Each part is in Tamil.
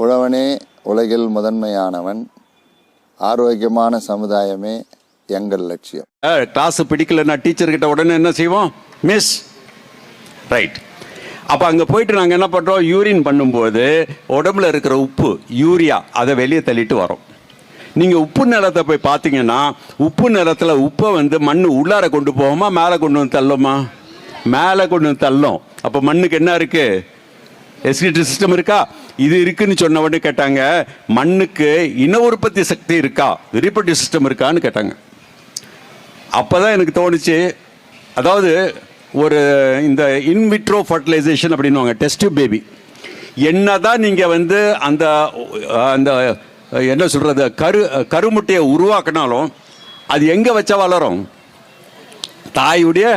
உழவனே உலகில் முதன்மையானவன் ஆரோக்கியமான சமுதாயமே எங்கள் லட்சியம். கிளாஸ் பிடிக்கலன்னா டீச்சர்கிட்ட உடனே என்ன செய்வோம்? மிஸ் ரைட் அப்போ அங்கே போயிட்டு நாங்கள் என்ன பண்ணுறோம் யூரின் பண்ணும்போது உடம்புல இருக்கிற உப்பு யூரியா அதை வெளியே தள்ளிட்டு வரோம். நீங்கள் உப்பு நிலத்தை போய் பார்த்தீங்கன்னா உப்பு நிலத்தில் உப்பை வந்து மண் உள்ளார கொண்டு போகுமா மேலே கொண்டு வந்து தள்ளுமா? மேலே கொண்டு வந்து தள்ளும். அப்போ மண்ணுக்கு என்ன இருக்குது எஸ்கிரிட்டரி சிஸ்டம் இருக்கா? இது இருக்குன்னு சொன்ன உடனே கேட்டாங்க மண்ணுக்கு இன உற்பத்தி சக்தி இருக்கா? ரிப்போர்ட்டிவ் சிஸ்டம் இருக்கான்னு கேட்டாங்க. அப்போ தான் எனக்கு தோணுச்சு அதாவது ஒரு இந்த இன்விட்ரோ ஃபர்டிலைசேஷன் அப்படின்னுவாங்க டெஸ்ட் பேபி என்ன தான் நீங்கள் வந்து அந்த அந்த என்ன சொல்கிறது கரு கருமுட்டையை உருவாக்கினாலும் அது எங்கே வச்சா வளரும்? தாயுடைய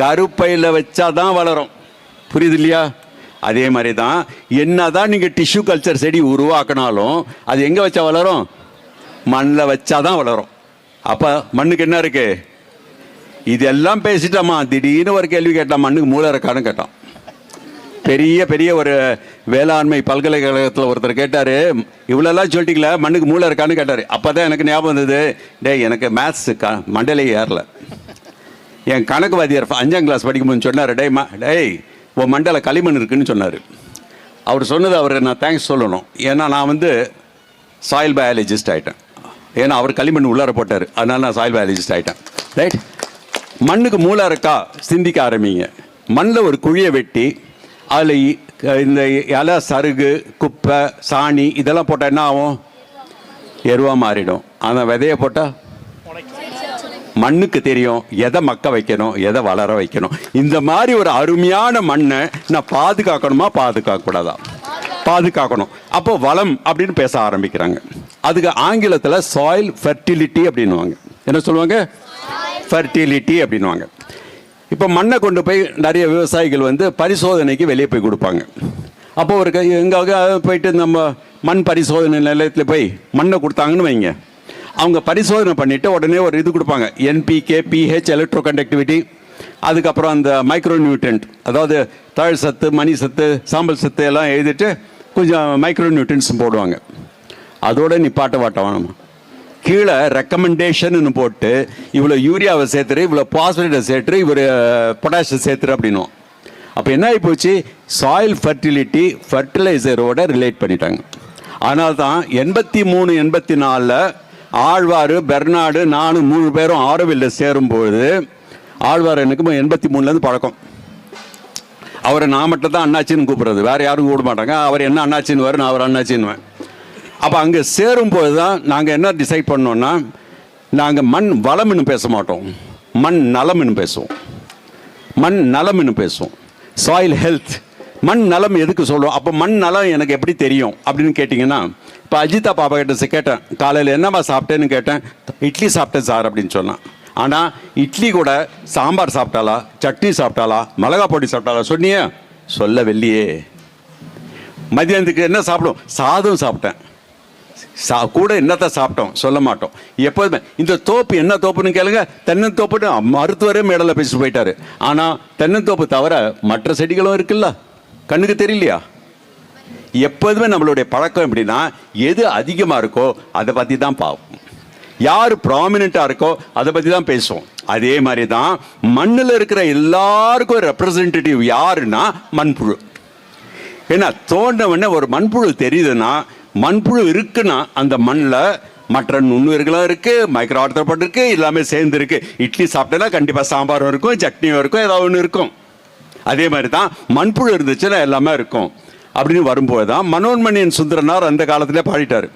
கருப்பையில் வச்சாதான் வளரும். புரியுது இல்லையா? அதே மாதிரி தான் என்ன தான் நீங்கள் டிஷ்யூ கல்ச்சர் செடி உருவாக்கினாலும் அது எங்கே வச்சா வளரும்? மண்ணில் வச்சாதான் வளரும். அப்போ மண்ணுக்கு என்ன இருக்கு? இதெல்லாம் பேசிட்டோமா? திடீர்னு ஒரு கேள்வி கேட்டான். மண்ணுக்கு மூளை இருக்கான்னு கேட்டான். பெரிய பெரிய ஒரு வேளாண்மை பல்கலைக்கழகத்தில் ஒருத்தர் கேட்டார் இவ்வளோலாம் சொல்லிட்டீங்களா மண்ணுக்கு மூளை இருக்கான்னு கேட்டார். அப்போ தான் எனக்கு ஞாபகம் வந்தது டேய் எனக்கு மேத்ஸ் க மண்டலே ஏறல. என் கணக்கு வாதியார் அஞ்சாம் கிளாஸ் படிக்கும்போது சொன்னார் டே மா டேய் உன் மண்டல களிமண் இருக்குன்னு சொன்னார். அவர் சொன்னது அவர் நான் தேங்க்ஸ் சொல்லணும். ஏன்னா நான் வந்து சாயில் பயாலஜிஸ்ட் ஆகிட்டேன் ஏன்னா அவர் களிமண் உள்ளார போட்டார். அதனால நான் சாயில் பயாலஜிஸ்ட் ஆகிட்டேன் ரைட் மண்ணுக்கு மூளை இருக்கா? சிந்திக்க ஆரம்பிங்க. மண்ணில் ஒரு குழியை வெட்டி அதில் இந்த இலை சருகு குப்பை சாணி இதெல்லாம் போட்டால் என்ன ஆகும்? எருவாக மாறிடும். அந்த விதையை போட்டால் மண்ணுக்கு தெரியும் எதை மக்க வைக்கணும் எதை வளர வைக்கணும். இந்த மாதிரி ஒரு அருமையான மண்ணை நான் பாதுகாக்கணுமா? பாதுகாக்க கூடாதா பாதுகாக்கணும். அப்போ வளம் அப்படின்னு பேச ஆரம்பிக்கிறாங்க. அதுக்கு ஆங்கிலத்தில் சாயில் ஃபெர்டிலிட்டி அப்படின்னுவாங்க. என்ன சொல்லுவாங்க? ஃபெர்டிலிட்டி அப்படின்னுவாங்க. இப்போ மண்ணை கொண்டு போய் நிறைய விவசாயிகள் வந்து பரிசோதனைக்கு வெளியே போய் கொடுப்பாங்க. அப்போ ஒரு எங்கே போயிட்டு நம்ம மண் பரிசோதனை நிலையத்தில் போய் மண்ணை கொடுத்தாங்கன்னு வைங்க. அவங்க பரிசோதனை பண்ணிவிட்டு உடனே ஒரு இது கொடுப்பாங்க. என்பிகே பிஹெச் எலக்ட்ரோ கண்டக்டிவிட்டி அதுக்கப்புறம் அந்த மைக்ரோ நியூட்ரண்ட் அதாவது தழ் சத்து மணி சத்து சாம்பல் சத்து எல்லாம் எழுதிட்டு கொஞ்சம் மைக்ரோ நியூட்ரன்ஸ் போடுவாங்க. அதோட நிப்பாட்ட வாட்டம் நம்ம கீழே ரெக்கமெண்டேஷன் போட்டு இவ்வளோ யூரியாவை சேர்த்துரு இவ்வளோ பாஸ்பரேட்டை சேர்த்துரு இவர் பொட்டாஷை சேர்த்துரு அப்படின்னும். அப்போ என்ன ஆகி போச்சு? சாயில் ஃபர்டிலிட்டி ஃபர்டிலைசரோட ரிலேட் பண்ணிட்டாங்க. அதனால தான் எண்பத்தி மூணு எண்பத்தி நாலில் ஆழ்வார் பெர்னாடு நானும் மூணு பேரும் ஆரோவில்ல சேரும்போது ஆழ்வார் எனக்கு எண்பத்தி மூணுலேருந்து பழக்கம். அவரை நான் மட்டும் தான் அண்ணாச்சின்னு கூப்பிட்றது. வேறு யாரும் கூப்பிட மாட்டாங்க. அவர் என்ன அண்ணாச்சின்னு நான் அவர் அண்ணாச்சின்னுவேன். அப்போ அங்கே சேரும்போது தான் நாங்கள் என்ன டிசைட் பண்ணோம்னா நாங்கள் மண் வளம்னு பேச மாட்டோம். மண் நலம்னு பேசுவோம். மண் நலம்னு பேசுவோம். சாயில் ஹெல்த் மண் நலம் எதுக்கு சொல்லுவோம் அப்போ மண் நலம் எனக்கு எப்படி தெரியும்? அப்படின்னு கேட்டிங்கன்னா இப்போ அஜிதா பாப்பா கிட்ட கேட்டேன் காலையில் என்னம்மா சாப்பிட்டேன்னு கேட்டேன் இட்லி சாப்பிட்டேன் சார் அப்படின்னு சொன்னான். ஆனால் இட்லி கூட சாம்பார் சாப்பிட்டாலா சட்னி சாப்பிட்டாலா மிளகா பொடி சாப்பிட்டாலா சொன்னியே? சொல்லவில்லையே. மதியானத்துக்கு என்ன சாப்பிடும்? சாதம் சாப்பிட்டேன். சா கூட என்னத்தை சாப்பிட்டோம் சொல்ல மாட்டோம். எப்போதுமே இந்த தோப்பு என்ன தோப்புன்னு கேளுங்க தென்னந்தோப்புன்னு மருத்துவரே மேடலில் பேசிட்டு போயிட்டாரு. ஆனால் தென்னந்தோப்பு தவிர மற்ற செடிகளும் இருக்குல்ல? கண்ணுக்கு தெரியலையா? எப்போதுமே நம்மளுடைய பழக்கம் எப்படின்னா எது அதிகமாக இருக்கோ அதை பற்றி தான் பார்ப்போம். யார் ப்ராமினெண்ட்டாக இருக்கோ அதை பற்றி தான் பேசுவோம். அதே மாதிரி தான் மண்ணில் இருக்கிற எல்லாருக்கும் ரெப்ரசன்டேட்டிவ் யாருன்னா மண்புழு. ஏன்னா தோண்டவொடனே ஒரு மண்புழு தெரியுதுன்னா மண்புழு இருக்குன்னா அந்த மண்ணில் மற்ற நுண்ணுயிர்களும் இருக்குது மைக்ரோ ஆர்த்தப்பட்டு இருக்குது எல்லாமே சேர்ந்து இருக்குது இட்லி சாப்பிட்டேன்னா கண்டிப்பாக சாம்பாரும் இருக்கும் சட்னியும் இருக்கும் ஏதாவது ஒன்று இருக்கும். அதே மாதிரி தான் மண்புழு இருந்துச்சுன்னா எல்லாமே இருக்கும். அப்படின்னு வரும்போது தான் மனோன்மணியன் சுந்தரனார் அந்த காலத்திலே பாடிட்டார்.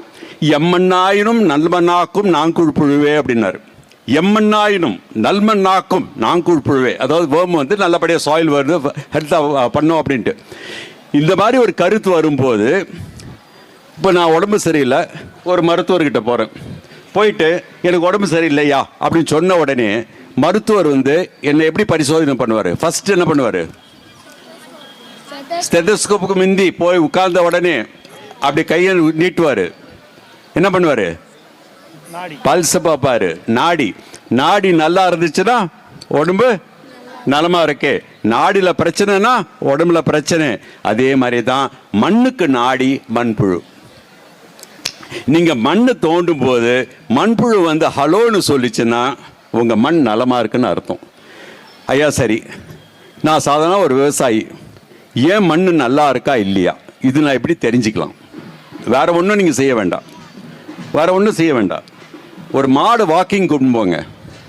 எம்மண்ணாயினும் நல்மண்ணாக்கும் நாங்குள் புழுவே அப்படின்னாரு. எம்மண்ணாயினும் நல்மண்ணாக்கும் நாங்குள் புழுவே. அதாவது வேர்ம் வந்து நல்லபடியாக சாயில் வருது ஹெல்த்தாக பண்ணோம் அப்படின்ட்டு. இந்த மாதிரி ஒரு கருத்து வரும்போது இப்போ நான் உடம்பு சரியில்லை ஒரு மருத்துவர்கிட்ட போகிறேன் போயிட்டு எனக்கு உடம்பு சரியில்லையா? அப்படின்னு சொன்ன உடனே மருத்துவர் வந்து என்னை எப்படி பரிசோதனை பண்ணுவார்? ஃபஸ்ட்டு என்ன பண்ணுவார்? ஸ்டெதஸ்கோப்புக்கு முந்தி போய் உட்கார்ந்த உடனே அப்படி கையை நீட்டுவார். என்ன பண்ணுவார்? பல்ஸ் பார்ப்பாரு. நாடி. நாடி நல்லா இருந்துச்சுன்னா உடம்பு நலமா இருக்கு. நாடில பிரச்சனைனா உடம்புல பிரச்சனை. அதே மாதிரி தான் மண்ணுக்கு நாடி மண்புழு. நீங்க மண்ணு தோண்டும் போது மண்புழு வந்து ஹலோன்னு சொல்லிச்சுன்னா உங்க மண் நலமா இருக்குன்னு அர்த்தம். ஐயா சரி. நான் சாதாரண ஒரு விவசாயி. ஏன் மண் நல்லா இருக்கா இல்லையா? இது நான் எப்படி தெரிஞ்சுக்கலாம். வேறு ஒன்றும் நீங்கள் செய்ய வேண்டாம். வேறு ஒன்றும் செய்ய வேண்டாம். ஒரு மாடு வாக்கிங் கூப்பிட்டு போங்க.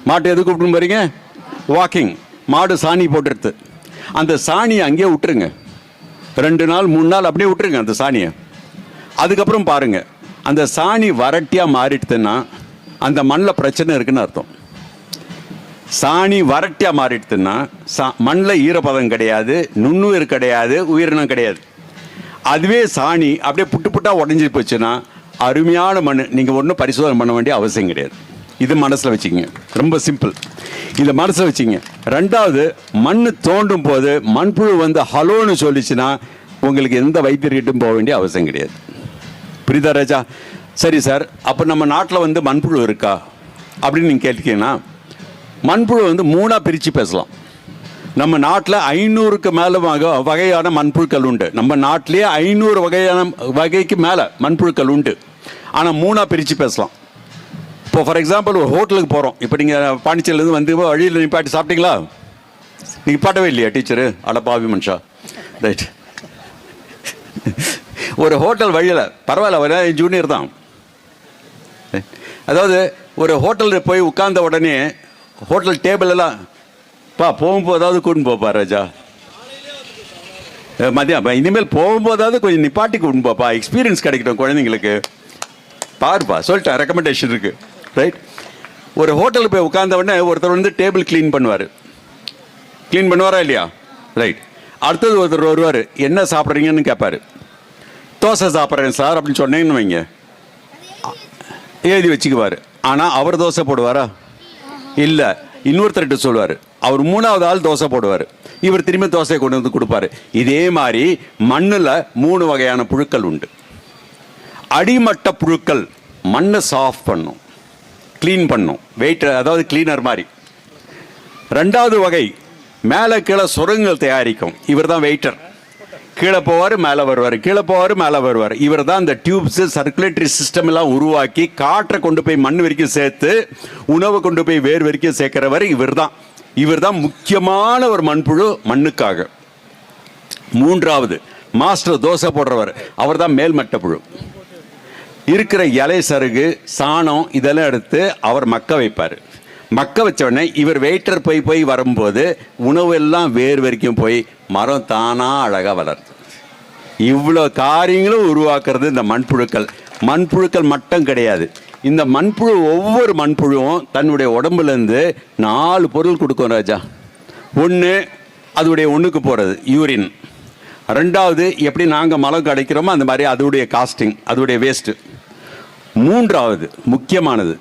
மாட்டை எது கூப்பிட்டு போறீங்க? வாக்கிங் மாடு சாணி போட்டுருது அந்த சாணியை அங்கேயே விட்டுருங்க. ரெண்டு நாள் மூணு நாள் அப்படியே விட்டுருங்க அந்த சாணியை. அதுக்கப்புறம் பாருங்கள் அந்த சாணி வறட்டியாக மாறிடுதுன்னா அந்த மண்ணில் பிரச்சனை இருக்குன்னு அர்த்தம். சாணி வறட்டியாக மாறிடுதுன்னா சா மண்ணில் ஈரப்பதம் கிடையாது நுண்ணுயிர் கிடையாது உயிரினம் கிடையாது. அதுவே சாணி அப்படியே புட்டு புட்டாக உடஞ்சி போச்சுன்னா அருமையான மண் நீங்கள் ஒன்றும் பரிசோதனை பண்ண வேண்டிய அவசியம் கிடையாது. இது மனசில் வச்சுக்கோங்க. ரொம்ப சிம்பிள். இதை மனசில் வச்சுங்க ரெண்டாவது மண் தோண்டும் போது மண்புழு வந்து ஹலோன்னு சொல்லிச்சுன்னா உங்களுக்கு எந்த வைத்தியர்கிட்டும் போக வேண்டிய அவசியம் கிடையாது. புரியுதா ராஜா? சரி சார். அப்போ நம்ம நாட்டில் வந்து மண்புழு இருக்கா? அப்படின்னு நீங்கள் கேட்டீங்கன்னா மண்புழு வந்து மூணாக பிரித்து பேசலாம். நம்ம நாட்டில் ஐநூறுக்கு மேலே வகையான மண்புழுக்கள் உண்டு. நம்ம நாட்டிலேயே ஐநூறு வகையான வகைக்கு மேலே மண்புழுக்கள் உண்டு. ஆனால் மூணாக பிரித்து பேசலாம். இப்போ ஃபார் எக்ஸாம்பிள் ஒரு ஹோட்டலுக்கு போகிறோம் இப்போ நீங்கள் பாண்டிச்சேரியிலேருந்து வந்து வழியில் நிப்பாட்டி சாப்பிட்டீங்களா? நீங்கள் பாட்டவே இல்லையா டீச்சரு? அட பாவி மனுஷா. ரைட் ஒரு ஹோட்டல் வழியில் பரவாயில்ல ஒரு ஜூனியர் தான். அதாவது ஒரு ஹோட்டலில் போய் உட்கார்ந்த உடனே ஹோட்டல் டேபிள் எல்லாம். பா போகும்போதாவது கூட்டின்னு போப்பா ராஜா. மதியம் இனிமேல் போகும்போதாவது கொஞ்சம் நிப்பாட்டி கூட்டின்னு போப்பா. எக்ஸ்பீரியன்ஸ் கிடைக்கட்டும் குழந்தைங்களுக்கு. பாருப்பா சொல்லிட்டேன் ரெக்கமெண்டேஷன் இருக்கு. ரைட் ஒரு ஹோட்டலுக்கு போய் உட்கார்ந்த உடனே ஒருத்தர் வந்து டேபிள் க்ளீன் பண்ணுவார். க்ளீன் பண்ணுவாரா இல்லையா? ரைட் அடுத்தது ஒருத்தர் வருவார். என்ன சாப்பிட்றீங்கன்னு கேட்பார் தோசை சாப்பிட்றேன் சார் அப்படின்னு சொன்னேன்னு வைங்க. எழுதி வச்சுக்குவார். ஆனால் அவர் தோசை போடுவாரா? இல்லை இன்னொருத்தர்கிட்ட சொல்லுவார். அவர் மூணாவது ஆள் தோசை போடுவார். இவர் திரும்பி தோசையை கொண்டு வந்து கொடுப்பாரு. இதே மாதிரி மண்ணில் மூணு வகையான புழுக்கள் உண்டு. அடிமட்ட புழுக்கள் மண்ணை சாஃப்ட் பண்ணும். க்ளீன் பண்ணும். வெயிட் அதாவது கிளீனர் மாதிரி. ரெண்டாவது வகை மேலே கீழே சுரங்கள் தயாரிக்கும். இவர் தான் வெயிட்டர் கீழே போவார் மேலே வருவார். கீழே போவார் மேலே வருவார். இவர் தான் இந்த டியூப்ஸ் சர்க்குலேட்டரி சிஸ்டம் எல்லாம் உருவாக்கி காற்றை கொண்டு போய் மண் வரைக்கும் சேர்த்து உணவை கொண்டு போய் வேர் வரைக்கும் சேர்க்கிறவர் இவர் தான் இவர் தான் முக்கியமான ஒரு மண்புழு மண்ணுக்காக. மூன்றாவது மாஸ்டர் தோசை போடுறவர். அவர் தான் மேல்மட்ட புழு இருக்கிற இலை சருகு சாணம் இதெல்லாம் எடுத்து அவர் மக்க வைப்பார். மக்க வச்ச உடனே இவர் வெயிட்டர் போய் போய் வரும்போது உணவு எல்லாம் வேர் வரைக்கும் போய் மரம் தானாக அழகாக வளருது. இவ்வளோ காரியங்களும் உருவாக்குறது இந்த மண்புழுக்கள். மண்புழுக்கள் மட்டும் கிடையாது. இந்த மண்புழு ஒவ்வொரு மண்புழுவும் தன்னுடைய உடம்புலேருந்து நாலு பொருள் கொடுக்கும் ராஜா. ஒன்று அதோடைய ஒன்றுக்கு போகிறது யூரின் ரெண்டாவது எப்படி நாங்கள் மலம் கிடைக்கிறோமோ அந்த மாதிரி அதோடைய காஸ்டிங் அதோடைய வேஸ்ட்டு மூன்றாவது முக்கியமானது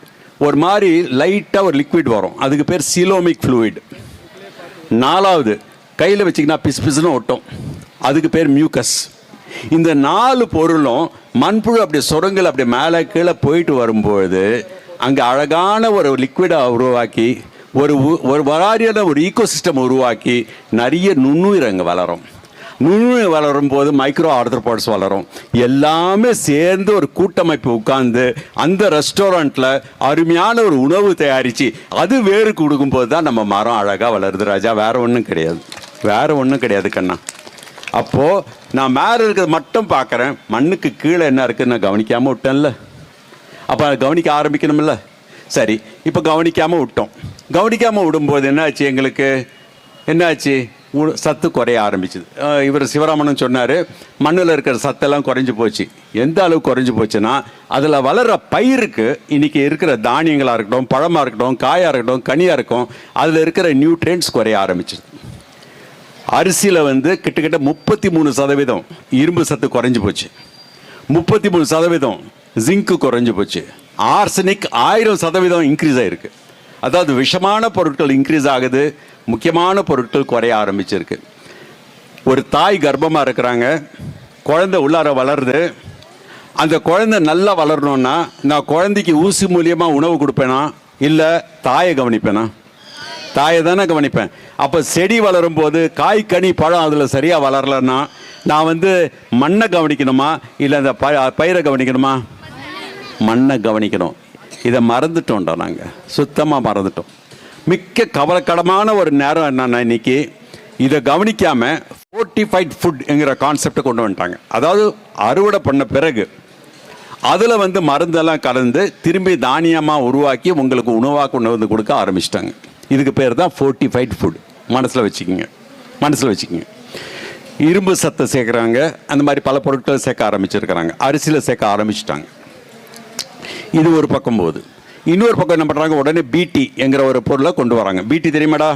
ஒரு மாதிரி லைட்டாக ஒரு லிக்விட் வரும். அதுக்கு பேர் சிலோமிக் ஃப்ளூயிட் நாலாவது கையில் வச்சிங்கன்னா பிசு பிசுன்னு ஒட்டும். அதுக்கு பேர் மியூக்கஸ் இந்த நாலு பொருளும் மண்புழு அப்படி சுரங்கள் அப்படி மேலே கீழே போயிட்டு வரும்பொழுது அங்கே அழகான ஒரு லிக்விடை உருவாக்கி ஒரு ஒரு வராரியான ஒரு ஈகோசிஸ்டம் உருவாக்கி நிறைய நுண்ணுயிர் அங்கே வளரும். நுண்ணுயிர் வளரும் போது மைக்ரோ ஆர்த்தரோபாட்ஸ் வளரும். எல்லாமே சேர்ந்து ஒரு கூட்டமைப்பு உட்கார்ந்து அந்த ரெஸ்டாரண்ட்டில் அருமையான ஒரு உணவு தயாரித்து அது வேறு கொடுக்கும்போது தான் நம்ம மரம் அழகாக வளருது ராஜா. வேற ஒன்றும் கிடையாது. வேற ஒன்றும் கிடையாது கண்ணா. அப்போது நான் மேலே இருக்கிறது மட்டும் பார்க்குறேன். மண்ணுக்கு கீழே என்ன இருக்குன்னு நான் கவனிக்காமல் விட்டேன்ல. அப்போ கவனிக்க ஆரம்பிக்கணும்ல. சரி இப்போ கவனிக்காமல் விட்டோம். கவனிக்காமல் விடும்போது என்னாச்சு எங்களுக்கு? என்னாச்சு? சத்து குறைய ஆரம்பிச்சுது. இவர் சிவராமன் சொன்னார் மண்ணில் இருக்கிற சத்தெல்லாம் குறைஞ்சி போச்சு. எந்த அளவு குறைஞ்சி போச்சுன்னா அதில் வளர்கிற பயிருக்கு இன்னைக்கு இருக்கிற தானியங்களாக இருக்கட்டும் பழமாக இருக்கட்டும் காயாக இருக்கட்டும் கனியாக இருக்கும் அதில் இருக்கிற நியூட்ரியன்ஸ் குறைய ஆரம்பிச்சுது. அரிசியில் வந்து கிட்டத்தட்ட முப்பத்தி மூணு சதவீதம் இரும்பு சத்து குறைஞ்சி போச்சு. முப்பத்தி மூணு சதவீதம் ஜிங்க்கு குறைஞ்சி போச்சு. ஆர்சனிக் ஆயிரம் சதவீதம் இன்க்ரீஸ் ஆகிருக்கு அதாவது விஷமான பொருட்கள் இன்க்ரீஸ் ஆகுது. முக்கியமான பொருட்கள் குறைய ஆரம்பிச்சிருக்கு. ஒரு தாய் கர்ப்பமாக இருக்கிறாங்க. குழந்தை உள்ளார வளருது. அந்த குழந்தை நல்லா வளரணும்னா நான் குழந்தைக்கு ஊசி மூலியமாக உணவு கொடுப்பேனா? இல்லை தாயை கவனிப்பேனா? தாயை தானே கவனிப்பேன். அப்போ செடி வளரும் போது காய் கனி பழம் அதில் சரியாக வளரலன்னா நான் வந்து மண்ணை கவனிக்கணுமா? இல்லை அந்த ப பயிரை கவனிக்கணுமா? மண்ணை கவனிக்கணும். இதை மறந்துட்டோம்டா நாங்கள் சுத்தமாக மறந்துட்டோம். மிக்க கவலைக்கடமான ஒரு நேரம் என்னன்னா இன்னைக்கு இதை கவனிக்காம ஃபோர்ட்டிஃபைட் ஃபுட்ங்கிற கான்செப்டை கொண்டு வந்துட்டாங்க. அதாவது அறுவடை பண்ண பிறகு அதில் வந்து மருந்தெல்லாம் கலந்து திரும்பி தானியமாக உருவாக்கி உங்களுக்கு உணவாக கொண்டு வந்து கொடுக்க ஆரம்பிச்சிட்டாங்க. இதுக்கு பேர் தான் ஃபோர்ட்டிஃபைட் ஃபுட் மனசில் வச்சுக்கிங்க. மனசில் வச்சுக்கிங்க. இரும்பு சத்தை சேர்க்குறாங்க. அந்த மாதிரி பல பொருட்களை சேர்க்க ஆரம்பிச்சிருக்கிறாங்க. அரிசியில் சேர்க்க ஆரம்பிச்சிட்டாங்க. இது ஒரு பக்கம் போகுது. இன்னொரு பக்கம் என்ன பண்ணுறாங்க உடனே பிடி என்கிற ஒரு பொருளை கொண்டு வராங்க. பிடி தெரியுமாடா?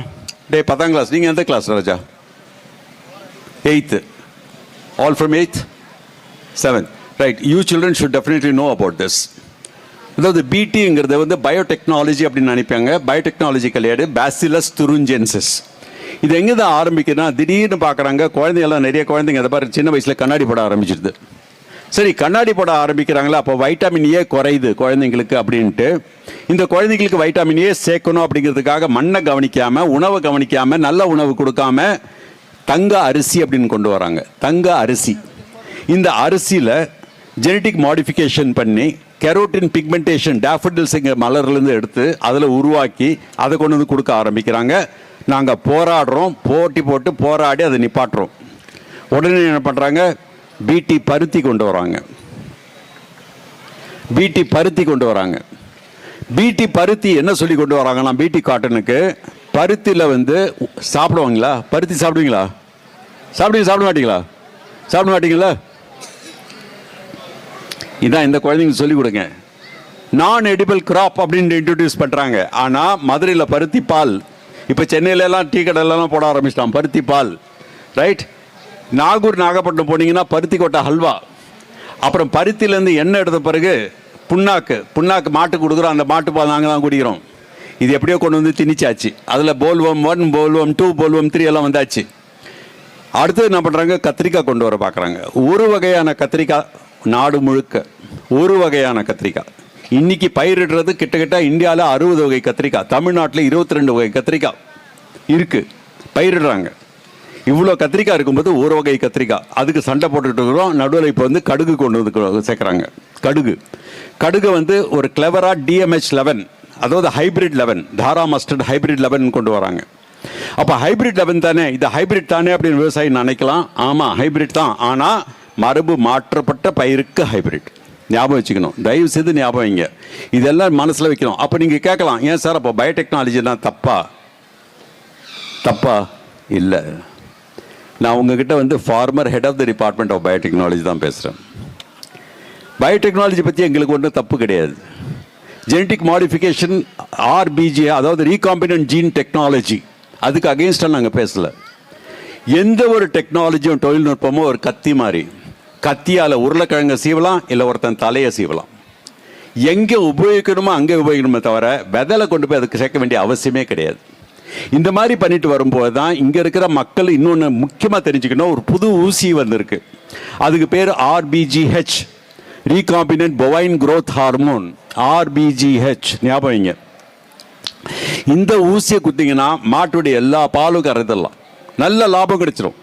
டே பத்தாம் கிளாஸ் நீங்கள் எந்த class Raja? Eight all from eight seven right you children should definitely know about this அதாவது பிடிங்கிறது வந்து பயோடெக்னாலஜி அப்படின்னு நினைப்பாங்க. பயோடெக்னாலஜி கிடையாது பேசிலஸ் துருஞ்சென்சஸ் இது எங்கே தான் ஆரம்பிக்குதுன்னா திடீர்னு பார்க்குறாங்க குழந்தைங்கெல்லாம் நிறைய குழந்தைங்க அதை பாரு சின்ன வயசில் கண்ணாடி போட ஆரம்பிச்சிருது. சரி கண்ணாடி போட ஆரம்பிக்கிறாங்களா? அப்போ வைட்டாமின் ஏ குறையுது குழந்தைங்களுக்கு அப்படின்ட்டு. இந்த குழந்தைங்களுக்கு வைட்டாமின் ஏ சேர்க்கணும் அப்படிங்கிறதுக்காக மண்ணை கவனிக்காமல் உணவை கவனிக்காமல் நல்ல உணவு கொடுக்காம தங்க அரிசி அப்படின்னு கொண்டு வராங்க. தங்க அரிசி. இந்த அரிசியில் ஜெனட்டிக் மாடிஃபிகேஷன் பண்ணி கெரோட்டின் பிக்மெண்டேஷன் டேஃபடில்ஸுங்கிற மலர்லேருந்து எடுத்து அதில் உருவாக்கி அதை கொண்டு வந்து கொடுக்க ஆரம்பிக்கிறாங்க. நாங்கள் போராடுறோம் போட்டி போட்டு போராடி அதை நிப்பாட்டுறோம். உடனே என்ன பண்ணுறாங்க பிடி பருத்தி கொண்டு வராங்க. பிடி பருத்தி கொண்டு வராங்க. பிடி பருத்தி என்ன சொல்லி கொண்டு வராங்கன்னா பிடி காட்டனுக்கு பருத்தியில் வந்து சாப்பிடுவாங்களா? பருத்தி சாப்பிடுவீங்களா? சாப்பிடுவீங்க சாப்பிட மாட்டீங்களா? சாப்பிட மாட்டீங்களா இதான் இந்த குழந்தைங்க சொல்லிக் கொடுங்க. நான் எடிபிள் கிராப் அப்படின்னு இன்ட்ரடியூஸ் பண்ணுறாங்க ஆனால் மதுரையில் பருத்தி பால் இப்போ சென்னையிலலாம் டீ கடையிலலாம் போட ஆரம்பிச்சிட்டான். பருத்தி பால். ரைட் நாகூர் நாகப்பட்டினம் போனீங்கன்னா பருத்தி கொட்டை ஹல்வா. அப்புறம் பருத்திலேருந்து எண்ணெய் எடுத்த பிறகு புண்ணாக்கு. புண்ணாக்கு மாட்டுக்கு கொடுக்குறோம் அந்த மாட்டு பால் நாங்கள் தான் குடிக்கிறோம். இது எப்படியோ கொண்டு வந்து திணிச்சாச்சு. அதில் போல்வம் ஒன் போல்வம் டூ போல்வம் த்ரீ எல்லாம் வந்தாச்சு. அடுத்து என்ன பண்ணுறாங்க கத்திரிக்காய் கொண்டு வர பார்க்குறாங்க ஒரு வகையான கத்திரிக்காய் நாடு முழுக்க. ஒரு வகையான கத்திரிக்காய். இன்றைக்கி பயிரிடுறது கிட்டத்தட்ட இந்தியாவில் அறுபது வகை கத்திரிக்காய். தமிழ்நாட்டில் இருபத்தி ரெண்டு வகை கத்திரிக்காய் இருக்குது பயிரிடுறாங்க இவ்வளோ கத்திரிக்காய் இருக்கும்போது ஒரு வகை கத்திரிக்காய். அதுக்கு சண்டை போட்டுட்டு இருக்கிறோம். நடுவில் இப்போ வந்து கடுகு கொண்டு வந்து சேர்க்குறாங்க. கடுகு. கடுகு வந்து ஒரு கிளவராக டிஎம்ஹெச் லெவன் அதாவது hybrid eleven Dhara mustard hybrid eleven கொண்டு வராங்க. அப்போ ஹைபிரிட் லெவன் தானே? இது ஹைபிரிட் தானே அப்படின்னு விவசாயி நினைக்கலாம். ஆமாம் ஹைபிரிட் தான். ஆனால் மரபு மாற்றப்பட்ட பயிருக்கு ஹைபிரிட் ஞாபகம் வச்சுக்கணும். தயவு செய்து ஞாபகம் வைங்க. இதெல்லாம் மனசில் வைக்கணும். அப்போ நீங்கள் கேட்கலாம் ஏன் சார் அப்போ பயோடெக்னாலஜினா தப்பா? தப்பா? இல்லை. நான் உங்ககிட்ட வந்து former head of the department of biotechnology தான் பேசுகிறேன் பயோடெக்னாலஜி பற்றி எங்களுக்கு ஒன்றும் தப்பு கிடையாது. ஜெனட்டிக் மாடிஃபிகேஷன் ஆர்பிஜி அதாவது ரீகாம்பினன்ட் ஜீன் டெக்னாலஜி அதுக்கு அகேன்ஸ்டாக நாங்கள் பேசலை. எந்த ஒரு டெக்னாலஜியும் தொழில்நுட்பமும் ஒரு கத்தி மாதிரி கத்தியால் உருளைக்கிழங்க சீவலாம் இல்லை ஒருத்தன் தலையை சீவலாம். எங்கே உபயோகிக்கணுமோ அங்கே உபயோகிக்கணுமே தவிர விதலை கொண்டு போய் அதுக்கு சேர்க்க வேண்டிய அவசியமே கிடையாது. இந்த மாதிரி பண்ணிட்டு வரும்போது தான் இங்கே இருக்கிற மக்கள் இன்னொன்று முக்கியமாக தெரிஞ்சுக்கணும். ஒரு புது ஊசி வந்திருக்கு. அதுக்கு பேர் RBGH recombinant bovine growth hormone RBGH ஞாபகம் வைங்க. இந்த ஊசியை குத்திங்கன்னா மாட்டுடைய எல்லா பாலும் கறந்துடலாம். நல்ல லாபம் கிடைச்சிரும்.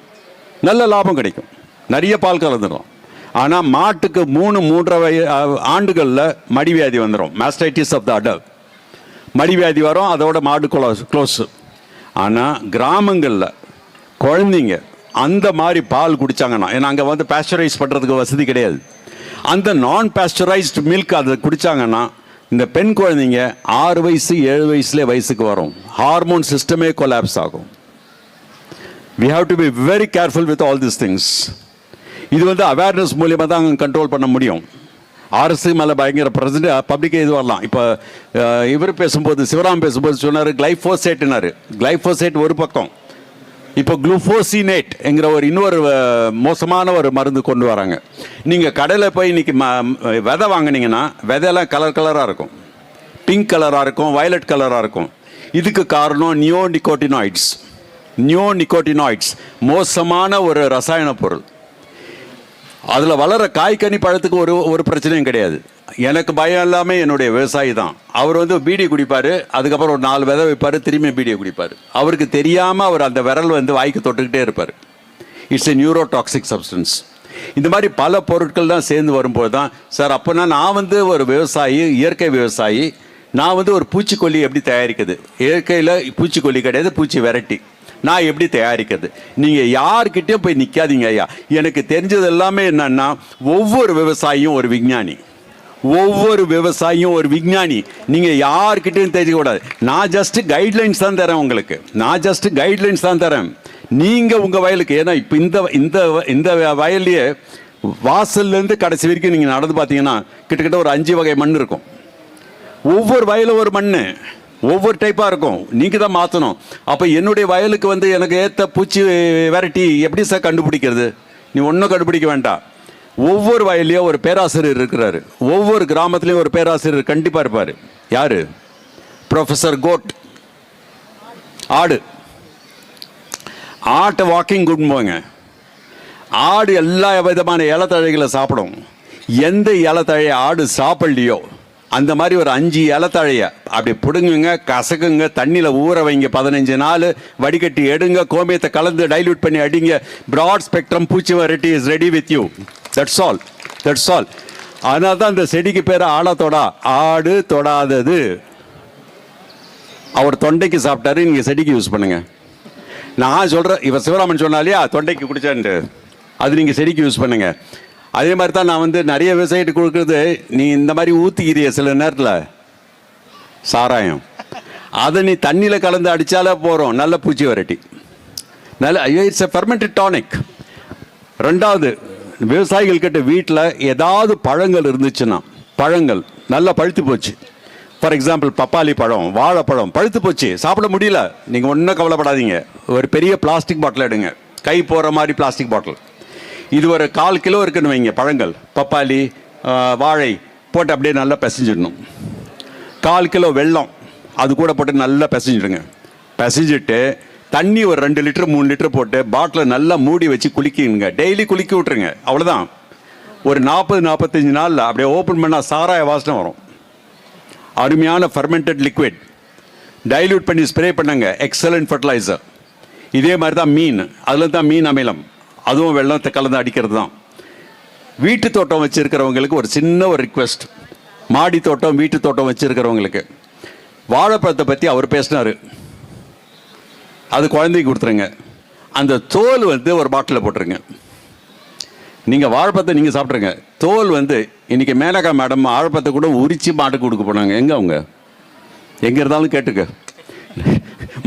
நல்ல லாபம் கிடைக்கும். நிறைய பால் கலந்துடும் ஆனால் மாட்டுக்கு மூணு மூன்றரை வய ஆண்டுகளில் மடிவியாதி வந்துடும் மாஸ்டைட்டிஸ் ஆஃப் த அடல் மடிவியாதி வரும். அதோட மாடு க்ளோஸ் க்ளோஸு. ஆனால் கிராமங்களில் குழந்தைங்க அந்த மாதிரி பால் குடித்தாங்கன்னா ஏன்னா அங்கே வந்து பேஸ்டரைஸ் பண்ணுறதுக்கு வசதி கிடையாது. அந்த நான் பேஸ்டரைஸ்டு மில்க் அதை குடித்தாங்கன்னா இந்த பெண் குழந்தைங்க ஆறு வயசு ஏழு வயசுலே வயசுக்கு வரும். ஹார்மோன் சிஸ்டமே கொலாப்ஸ் ஆகும். We have to be very careful with all this things இது வந்து அவேர்னஸ் மூலியமாக தான் கண்ட்ரோல் பண்ண முடியும். அரசு மேலே பயங்கர பிரசிடென்ட் பப்ளிக்கே இது வரலாம் இப்போ இவர் பேசும்போது சிவராம் பேசும்போது சொன்னார் கிளைஃபோசேட்னாரு கிளைஃபோசேட் ஒரு பக்கம். இப்போ குளுஃபோசினேட் என்கிற ஒரு இன்னொரு மோசமான ஒரு மருந்து கொண்டு வராங்க. நீங்கள் கடையில் போய் இன்றைக்கி ம விதை வாங்குனீங்கன்னா விதையெல்லாம் கலர் கலராக இருக்கும். பிங்க் கலராக இருக்கும் வயலட் கலராக இருக்கும். இதுக்கு காரணம் நியோ நிக்கோட்டினாய்ட்ஸ் நியோ நிக்கோட்டினாய்ட்ஸ் மோசமான ஒரு ரசாயன பொருள். அதில் வளர காய்கனி பழத்துக்கு ஒரு ஒரு பிரச்சனையும் கிடையாது. எனக்கு பயம் எல்லாமே என்னுடைய விவசாயி தான். அவர் வந்து பீடி குடிப்பார் அதுக்கப்புறம் ஒரு நாலு விதை வைப்பார் திரும்பி பீடியை குடிப்பார். அவருக்கு தெரியாமல் அவர் அந்த விரல் வந்து வாய்க்கு தொட்டுக்கிட்டே இருப்பார். It's a neuro toxic substance இந்த மாதிரி பல பொருட்கள் தான் சேர்ந்து வரும்போது தான் சார் அப்போனா நான் வந்து ஒரு விவசாயி இயற்கை விவசாயி. நான் வந்து ஒரு பூச்சிக்கொல்லி எப்படி தயாரிக்கிறது? இயற்கையில் பூச்சிக்கொல்லி கிடையாது பூச்சி வெரைட்டி. நான் எப்படி தயாரிக்கிறது? நீங்கள் யார்கிட்டயும் போய் நிற்காதீங்க ஐயா. எனக்கு தெரிஞ்சது எல்லாமே என்னன்னா ஒவ்வொரு விவசாயியும் ஒரு விஞ்ஞானி. ஒவ்வொரு விவசாயியும் ஒரு விஞ்ஞானி. நீங்கள் யார்கிட்டையும் தெரிஞ்சுக்கூடாது நான் ஜஸ்ட்டு கைட்லைன்ஸ் தான் தரேன் உங்களுக்கு. நான் ஜஸ்ட்டு கைட்லைன்ஸ் தான் தரேன். நீங்கள் உங்கள் வயலுக்கு ஏன்னா இப்போ இந்த இந்த இந்த வயல்லையே வாசல்ல இருந்து கடைசி வரைக்கும் நீங்கள் நடந்து பார்த்தீங்கன்னா கிட்டத்தட்ட ஒரு அஞ்சு வகை மண் இருக்கும். ஒவ்வொரு வயலும் ஒரு மண் ஒவ்வொரு டைப்பாக இருக்கும். நீங்கள் தான் மாற்றணும் அப்போ என்னுடைய வயலுக்கு வந்து எனக்கு ஏற்ற பூச்சி வெரைட்டி எப்படி சார் கண்டுபிடிக்கிறது? நீ ஒன்றும் கண்டுபிடிக்க வேண்டாம். ஒவ்வொரு வயல்லையும் ஒரு பேராசிரியர் இருக்கிறாரு. ஒவ்வொரு கிராமத்துலேயும் ஒரு பேராசிரியர் கண்டிப்பாக இருப்பார். யார்? ப்ரொஃபஸர் கோட் ஆடு. ஆட்டை வாக்கிங் கூட்டு போங்க. ஆடு எல்லா விதமான இலத்தழைகளை சாப்பிடும். எந்த இலத்தழையை ஆடு சாப்பிடலையோ அந்த மாதிரி ஒரு அஞ்சு இலத்தழைய. அப்படி பிடுங்குங்க கசக்குங்க தண்ணியில் ஊற வைங்க பதினஞ்சு நாள் வடிகட்டி எடுங்க கோமியத்தை கலந்து டைல்யூட் பண்ணி அடிங்க. ப்ராட் ஸ்பெக்ட்ரம் பூச்சி variety is ready with you that's all that's all அதனால தான் அந்த செடிக்கு பேர் ஆடத்தொடா ஆடு தொடாதது. அவர் தொண்டைக்கு சாப்பிட்டாரு நீங்கள் செடிக்கு யூஸ் பண்ணுங்க. நான் சொல்கிறேன் இவர் சிவராமன் சொன்னாலே தொண்டைக்கு குடிச்சான்ட்டு. அது நீங்கள் செடிக்கு யூஸ் பண்ணுங்கள் அதே மாதிரி தான் நான் வந்து நிறைய விவசாயிட்டு கொடுக்குறது நீ இந்த மாதிரி ஊற்றிக்கிறிய சில நேரத்தில். சாராயம். அதை நீ தண்ணியில் கலந்து அடித்தாலே போகிறோம் நல்ல பூச்சி வரட்டி. நல்ல ஐயோ இட்ஸ் எ ஃபெர்மெண்டட் டானிக் ரெண்டாவது விவசாயிகள் கிட்ட வீட்டில் ஏதாவது பழங்கள் இருந்துச்சுன்னா பழங்கள் நல்லா பழுத்து போச்சு. ஃபார் எக்ஸாம்பிள் பப்பாளி பழம் வாழைப்பழம் பழுத்து போச்சு. சாப்பிட முடியல. நீங்கள் ஒன்றும் கவலைப்படாதீங்க. ஒரு பெரிய பிளாஸ்டிக் பாட்டில் எடுங்க. கை போகிற மாதிரி பிளாஸ்டிக் பாட்டில் இது ஒரு கால் கிலோ இருக்குன்னு வைங்க பழங்கள். பப்பாளி வாழை போட்டு அப்படியே நல்லா பிசைஞ்சிடணும். கால் கிலோ வெல்லம் அது கூட போட்டு நல்லா பிசைஞ்சிடுங்க. பிசைஞ்சிட்டு தண்ணி ஒரு ரெண்டு லிட்டர் மூணு லிட்டர் போட்டு பாட்டில் நல்லா மூடி வச்சு குளிக்கிங்க. டெய்லி குளிக்க விட்ருங்க அவ்வளோதான் ஒரு நாற்பது நாற்பத்தஞ்சு நாளில் அப்படியே ஓப்பன் பண்ணால் சாராய வாசனை வரும். அருமையான ஃபர்மெண்டட் லிக்விட் டைல்யூட் பண்ணி ஸ்ப்ரே பண்ணுங்க. எக்ஸலண்ட் ஃபர்டிலைசர் இதே மாதிரி தான் மீன். அதில் தான் மீன் அமிலம். அதுவும் வெள்ளத்தை கலந்து அடிக்கிறது தான். வீட்டு தோட்டம் வச்சுருக்கிறவங்களுக்கு ஒரு சின்ன ஒரு ரிக்வெஸ்ட் மாடி தோட்டம் வீட்டு தோட்டம் வச்சுருக்கிறவங்களுக்கு. வாழைப்பழத்தை பற்றி அவர் பேசினாரு. அது குழந்தைக்கு கொடுத்துருங்க. அந்த தோல் வந்து ஒரு பாட்டிலில் போட்டுருங்க. நீங்கள் வாழைப்பழத்தை நீங்கள் சாப்பிட்ருங்க தோல் வந்து இன்றைக்கி மேனகா மேடம் வாழைப்பழத்தை கூட உரித்து மாட்டுக்கு கொடுக்க போனாங்க. எங்கே அவங்க? எங்கே இருந்தாலும் கேட்டுக்க.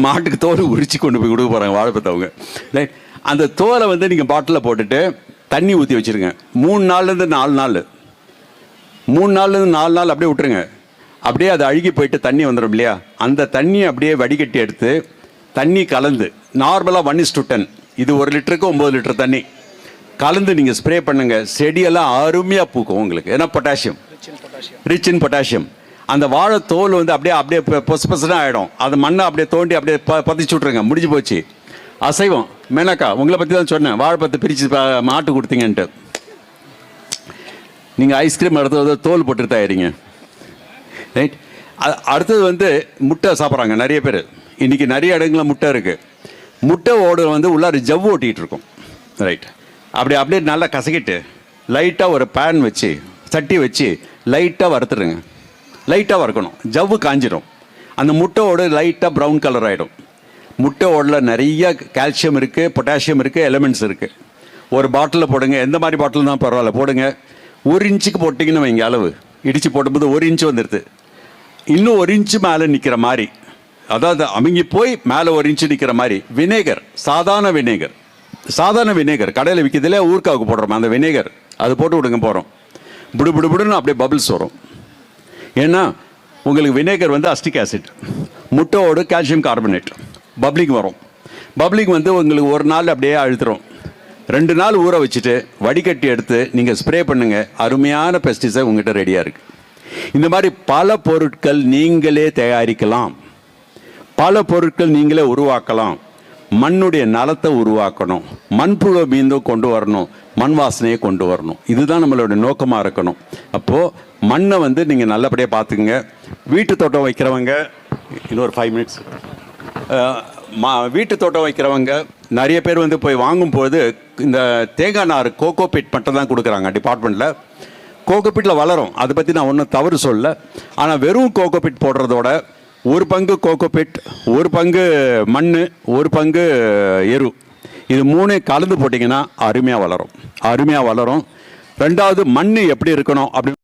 மாட்டுக்கு தோல் உரித்து கொண்டு போய் கொடுக்க போகிறாங்க வாழைப்பழத்தை அவங்க. ரைட் அந்த தோலை வந்து நீங்கள் பாட்டிலில் போட்டுட்டு தண்ணி ஊற்றி வச்சுருங்க. மூணு நாள்லேருந்து நாலு நாள். மூணு நாள்லேருந்து நாலு நாள் அப்படியே விட்டுருங்க. அப்படியே அது அழுகி போயிட்டு தண்ணி வந்துடும் இல்லையா? அந்த தண்ணியை அப்படியே வடிகட்டி எடுத்து தண்ணி கலந்து நார்மலாக ஒன் இஸ் டு டென் இது ஒரு லிட்டருக்கு ஒம்பது லிட்டர் தண்ணி. கலந்து நீங்கள் ஸ்ப்ரே பண்ணுங்க. செடியெல்லாம் அருமையாக பூக்கும் உங்களுக்கு. ஏன்னா பொட்டாசியம் ரிச் இன் பொட்டாசியம் அந்த வாழை தோல் வந்து அப்படியே அப்படியே பொசு பொசுனா ஆகிடும் அது மண்ணை அப்படியே தோண்டி அப்படியே ப பதிச்சு விட்ருங்க முடிஞ்சு போச்சு. அசைவம் மேனக்கா உங்களை பற்றி தான் சொன்னேன். வாழைப்பத்து பிரித்து மாட்டு கொடுத்தீங்கன்ட்டு. நீங்கள் ஐஸ்கிரீம் அடுத்தது தோல் போட்டு தயாரிங்க. ரைட் அடுத்தது வந்து முட்டை சாப்பிட்றாங்க நிறைய பேர். இன்றைக்கி நிறைய இடங்களில் முட்டை இருக்குது முட்டை ஓடு வந்து உள்ளார ஜவ்வு ஓட்டிகிட்டு இருக்கும் ரைட் அப்படி அப்படியே நல்லா கசக்கிட்டு லைட்டாக ஒரு பேன் வச்சு சட்டி வச்சு லைட்டாக வறுத்துடுங்க. லைட்டாக வறுக்கணும். ஜவ்வு காஞ்சிடும். அந்த முட்டை ஓடு லைட்டாக ப்ரௌன் கலர் ஆகிடும் முட்டை ஓடில் நிறைய கால்சியம் இருக்குது பொட்டாசியம் இருக்குது எலமெண்ட்ஸ் இருக்குது ஒரு பாட்டிலில் போடுங்க எந்த மாதிரி பாட்டில் தான் பரவாயில்ல போடுங்க. ஒரு இன்ச்சுக்கு போட்டிங்கன்னு வைங்க அளவு. இடித்து போடும்போது ஒரு இன்ச்சு வந்துடுது இன்னும் ஒரு இன்ச்சு மேலே நிற்கிற மாதிரி. அதாவது அமுங்கி போய் மேலே ஒரு இன்ச்சு நிற்கிற மாதிரி. வினேகர் சாதாரண வினேகர். சாதாரண வினேகர். கடையில் விற்கிறதுல ஊர்க்காவுக்கு போடுறோம் அந்த வினேகர். அது போட்டு விடுங்க போகிறோம் புடு புடு புடுன்னு அப்படியே பபிள்ஸ் வரும். ஏன்னா உங்களுக்கு வினேகர் வந்து அஸ்டிக் ஆசிட் முட்டையோடு கால்சியம் கார்பனேட் பப்ளிக் வரும். பப்ளிக் வந்து உங்களுக்கு ஒரு நாள் அப்படியே அழுத்துறோம் ரெண்டு நாள் ஊற வச்சுட்டு வடிகட்டி எடுத்து நீங்கள் ஸ்ப்ரே பண்ணுங்கள் அருமையான பெஸ்டிசைட் உங்கள்கிட்ட ரெடியாக இருக்குது இந்த மாதிரி பல பொருட்கள் நீங்களே தயாரிக்கலாம். பல பொருட்கள் நீங்களே உருவாக்கலாம். மண்ணுடைய நலத்தை உருவாக்கணும். மண்புழு மீண்டும் கொண்டு வரணும். மண் வாசனையை கொண்டு வரணும். இதுதான் நம்மளோட நோக்கமாக இருக்கணும். அப்போது மண்ணை வந்து நீங்கள் நல்லபடியாக பார்த்துக்குங்க. வீட்டு தோட்டம் வைக்கிறவங்க இன்னொரு ஃபைவ் மினிட்ஸ் மா வீட்டு தோட்டம் வைக்கிறவங்க நிறைய பேர் வந்து போய் வாங்கும்போது இந்த தேங்காய் நார் கோகோ பிட் மட்டும் தான் கொடுக்குறாங்க டிபார்ட்மெண்ட்டில் கோகோபிட்டில் வளரும். அதை பற்றி நான் ஒன்றும் தவறு சொல்ல ஆனால் வெறும் கோகோபிட் போடுறதோட ஒரு பங்கு கோகோபிட் ஒரு பங்கு மண் ஒரு பங்கு எரு. இது மூணு கலந்து போட்டிங்கன்னா அருமையாக வளரும். அருமையாக வளரும். ரெண்டாவது மண் எப்படி இருக்கணும் அப்படி